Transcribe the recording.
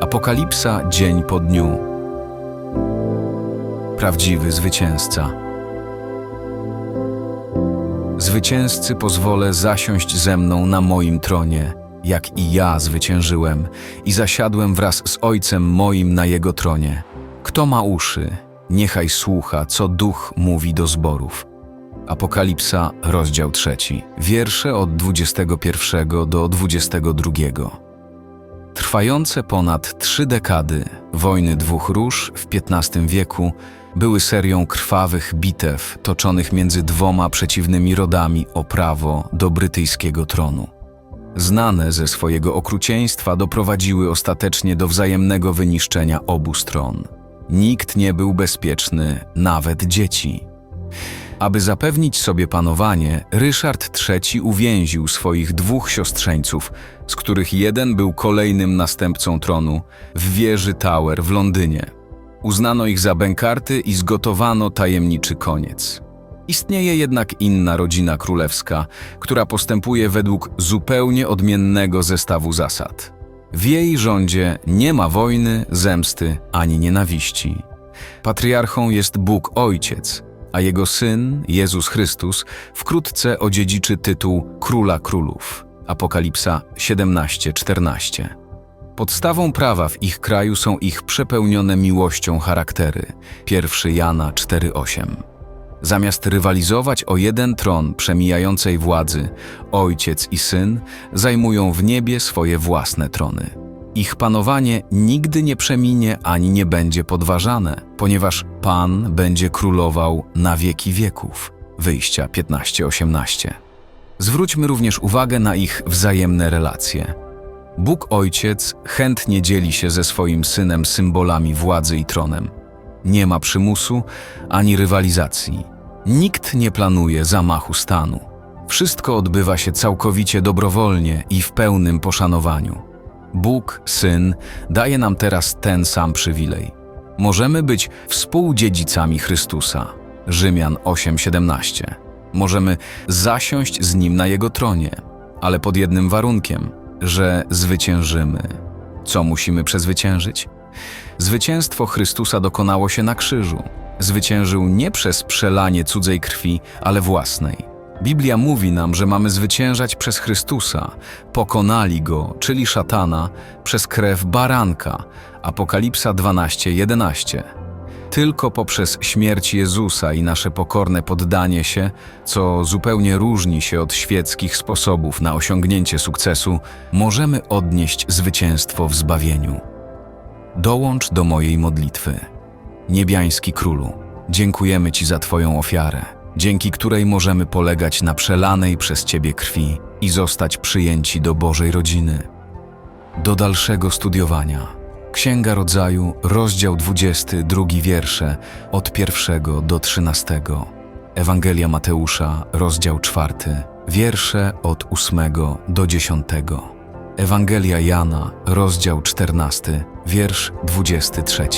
Apokalipsa dzień po dniu. Prawdziwy zwycięzca. Zwycięzcy pozwolę zasiąść ze mną na moim tronie, jak i ja zwyciężyłem i zasiadłem wraz z Ojcem moim na jego tronie. Kto ma uszy, niechaj słucha, co Duch mówi do zborów. Apokalipsa, rozdział trzeci, wiersze od 21 do 22. Trwające ponad trzy dekady wojny dwóch róż w XV wieku były serią krwawych bitew toczonych między dwoma przeciwnymi rodami o prawo do brytyjskiego tronu. Znane ze swojego okrucieństwa doprowadziły ostatecznie do wzajemnego wyniszczenia obu stron. Nikt nie był bezpieczny, nawet dzieci. Aby zapewnić sobie panowanie, Ryszard III uwięził swoich dwóch siostrzeńców, z których jeden był kolejnym następcą tronu, w wieży Tower w Londynie. Uznano ich za bękarty i zgotowano tajemniczy koniec. Istnieje jednak inna rodzina królewska, która postępuje według zupełnie odmiennego zestawu zasad. W jej rządzie nie ma wojny, zemsty ani nienawiści. Patriarchą jest Bóg Ojciec, a jego syn, Jezus Chrystus, wkrótce odziedziczy tytuł Króla Królów. Apokalipsa 17:14. Podstawą prawa w ich kraju są ich przepełnione miłością charaktery. 1 Jana 4:8. Zamiast rywalizować o jeden tron przemijającej władzy, ojciec i syn zajmują w niebie swoje własne trony. Ich panowanie nigdy nie przeminie ani nie będzie podważane, ponieważ Pan będzie królował na wieki wieków. Wyjścia 15-18. Zwróćmy również uwagę na ich wzajemne relacje. Bóg Ojciec chętnie dzieli się ze swoim synem symbolami władzy i tronem. Nie ma przymusu ani rywalizacji. Nikt nie planuje zamachu stanu. Wszystko odbywa się całkowicie dobrowolnie i w pełnym poszanowaniu. Bóg, Syn, daje nam teraz ten sam przywilej. Możemy być współdziedzicami Chrystusa. Rzymian 8:17. Możemy zasiąść z Nim na Jego tronie, ale pod jednym warunkiem, że zwyciężymy. Co musimy przezwyciężyć? Zwycięstwo Chrystusa dokonało się na krzyżu. Zwyciężył nie przez przelanie cudzej krwi, ale własnej. Biblia mówi nam, że mamy zwyciężać przez Chrystusa. Pokonali go, czyli szatana, przez krew baranka. Apokalipsa 12:11. Tylko poprzez śmierć Jezusa i nasze pokorne poddanie się, co zupełnie różni się od świeckich sposobów na osiągnięcie sukcesu, możemy odnieść zwycięstwo w zbawieniu. Dołącz do mojej modlitwy. Niebiański Królu, dziękujemy Ci za Twoją ofiarę, dzięki której możemy polegać na przelanej przez Ciebie krwi i zostać przyjęci do Bożej rodziny. Do dalszego studiowania. Księga Rodzaju, rozdział 22, wiersze od pierwszego do 13. Ewangelia Mateusza, rozdział 4, wiersze od 8 do 10. Ewangelia Jana, rozdział 14, wiersz 23.